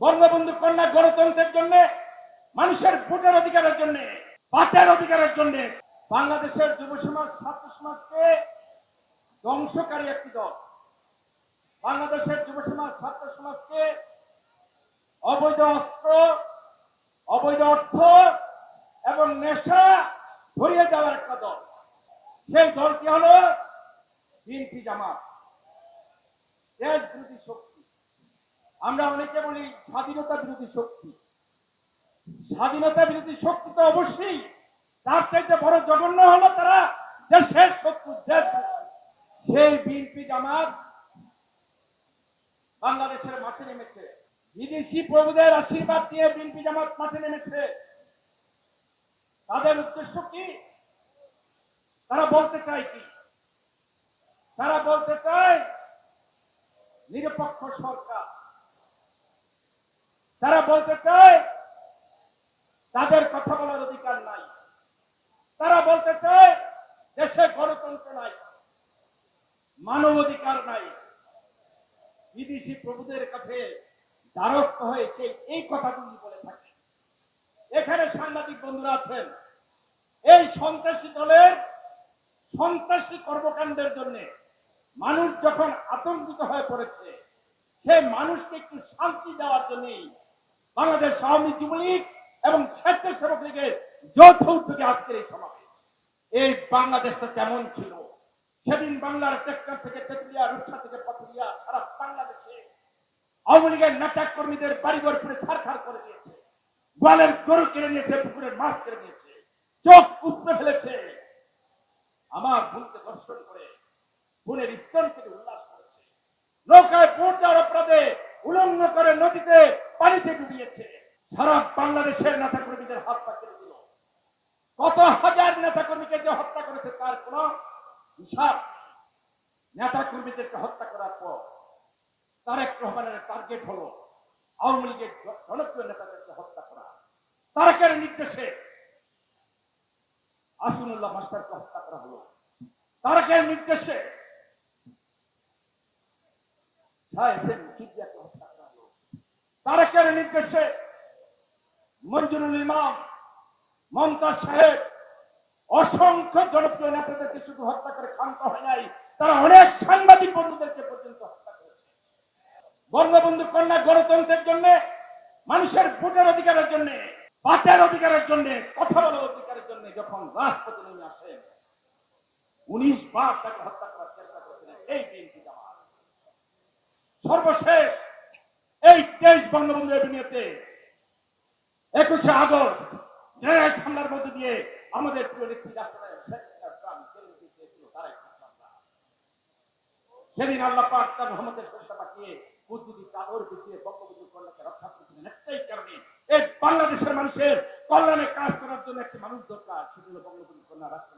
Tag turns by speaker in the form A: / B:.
A: বঙ্গবন্ধু কন্যা গণতন্ত্রের জন্য, মানুষের ভোটের অধিকারের জন্য বাঁচার অধিকারের জন্য বাংলাদেশের যুব সমাজ, ছাত্র সমাজকে ধ্বংসকারী একটি দল। বাংলাদেশের যুব সমাজ, ছাত্র সমাজকে অবৈধ অস্ত্র, অবৈধ অর্থ এবং নেশা ধরিয়ে দেওয়ার একটা দল। সেই দলটি হলো বিএনপি জামাত। দেশ বিরোধী শক্তি। আমরা অনেকে বলি স্বাধীনতা বিরোধী শক্তি। স্বাধীনতা বিরোধী শক্তি তো অবশ্যই। তার চাইতে বড় জঘন্য হলো তারা দেশের শত্রু সেই বিএনপি জামাত বাংলাদেশের মাঠে নেমেছে। বিদেশি প্রভুদের আশীর্বাদ দিয়ে বিএনপি জামাত মাঠে নেমেছে। তাদের উদ্দেশ্য কি? তারা বলতে চায় কি? তারা বলতে চায় নিরপেক্ষ সরকার। তারা বলতে চায়, তাদের কথা বলার অধিকার নাই। তারা বলতে চায়, দেশে গণতন্ত্র নাই, মানব অধিকার নাই। বিদেশি প্রভুদের কাছে দ্বারস্থ হয়েছে এই কথাগুলি বলে থাকে। এখানে সাংবাদিক বন্ধুরা আছেন, এই সন্ত্রাসী দলের সন্ত্রাসী কর্মকাণ্ডের জন্য মানুষ যখন আতঙ্কিত হয়ে পড়েছে, সে মানুষকে একটু শান্তি দেওয়ার জন্যই বাংলাদেশ আওয়ামী যুবলীগ এবং স্বেচ্ছাসেবক লীগের যৌথ উদ্যোগে আজকের এই সমাবেশ। এই বাংলাদেশটা কেমন ছিল? সেদিন বাংলার টেক্কার থেকে তেতুলিয়া, রূপসা থেকে পথুলিয়া সারা বাংলাদেশে আওয়ামী লীগের নাটক কর্মীদের বাড়িঘর পুরে ছাড়খাড় করে দিয়েছে। গোয়ালের গরু কেড়ে নিয়েছে, পুকুরের মাছ কেড়ে নিয়েছে। চোখ উপড়ে ফেলেছে। আমার ভুলকে দর্শন করে ভুলের স্তন থেকে উল্লাস করেছে। নৌকায় বোট দেওয়ার অপরাধে উলঙ্গ করে সারা বাংলাদেশের নেতা কর্মীদের হাত পা কেটে দিল। কত হাজার নেতা কর্মীকে যে হত্যা করেছে তার কোন হিসাব নেতা কর্মীদেরকে হত্যা করার পর তারেক রহমানের টার্গেট হলো আওয়ামী লীগের জনপ্রিয় নেতাদেরকে হত্যা করা। তারেকের নির্দেশে আসুনুল্লাহ মাস্টারকে হত্যা করা হলো। তারেকের নির্দেশে হত্যা করা হলো। তারেকের নির্দেশে মঞ্জুরুল ইমাম মমতাজ সাহেব, অসংখ্য জনপ্রিয় নেতাদেরকে শুধু হত্যা করে ক্ষান্ত হয় নাই, তারা অনেক সাংবাদিক বন্ধুদেরকে পর্যন্ত হত্যা করেছে। বঙ্গবন্ধু কন্যা গণতন্ত্রের জন্য, মানুষের ভোটের অধিকারের জন্য বাঁচার অধিকারের জন্য, কথা বলার অধিকারের জন্য যখন রাষ্ট্রপতি নেমে আসেন, উনিশ বার তাকে হত্যা করার চেষ্টা করেছিলেন এই বিএনপি সর্বশেষ এই তেইশ বঙ্গবন্ধু এভিনিউতে একুশে আগস্ট জেনারেল হামলার মধ্যে দিয়ে আমাদের সেদিন আল্লাহ পাক তার রহমতের চেষ্টা পাঠিয়ে বুদ্ধি চাদর বিছিয়ে বঙ্গবন্ধু কন্যাকে রক্ষা করেছিলেন একটাই কারণে। এই বাংলাদেশের মানুষের কল্যাণে কাজ করার জন্য একটি মানুষ দরকার সেগুলো বঙ্গবন্ধু কন্যা রাষ্ট্র